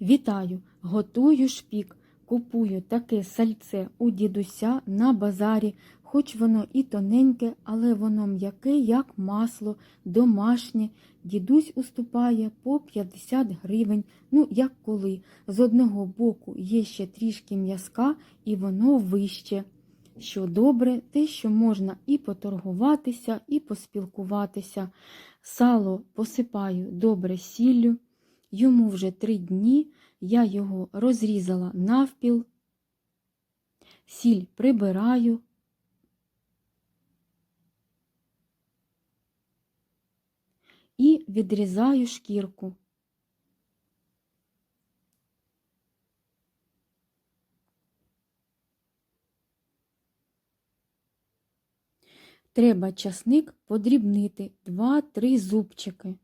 Вітаю! Готую шпік. Купую таке сальце у дідуся на базарі, хоч воно і тоненьке, але воно м'яке, як масло, домашнє. Дідусь уступає по 50 гривень, ну як коли. З одного боку є ще трішки м'язка, і воно вище. Що добре, те, що можна і поторгуватися, і поспілкуватися. Сало посипаю добре сіллю. Йому вже три дні я його розрізала навпіл, сіль прибираю. І відрізаю шкірку. Треба часник подрібнити 2-3 зубчики.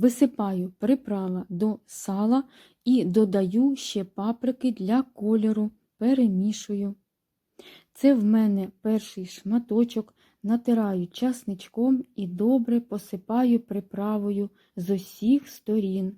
Висипаю приправа до сала і додаю ще паприки для кольору, перемішую. Це в мене перший шматочок, натираю часничком і добре посипаю приправою з усіх сторін.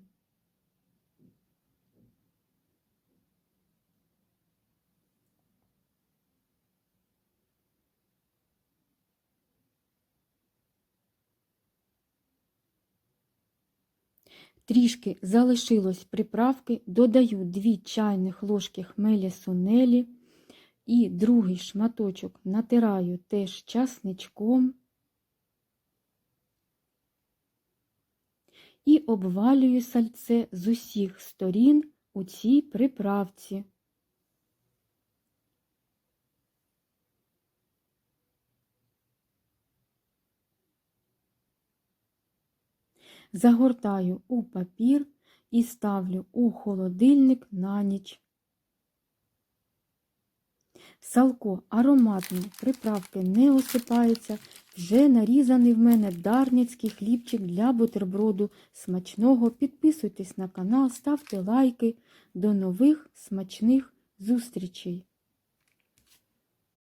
Трішки залишилось приправки, додаю 2 чайних ложки хмелі сунелі і другий шматочок натираю теж часничком і обвалюю сальце з усіх сторін у цій приправці. Загортаю у папір і ставлю у холодильник на ніч. Салко ароматне, приправки не осипаються, вже нарізаний в мене дарницький хлібчик для бутерброду смачного. Підписуйтесь на канал, ставте лайки. До нових смачних зустрічей!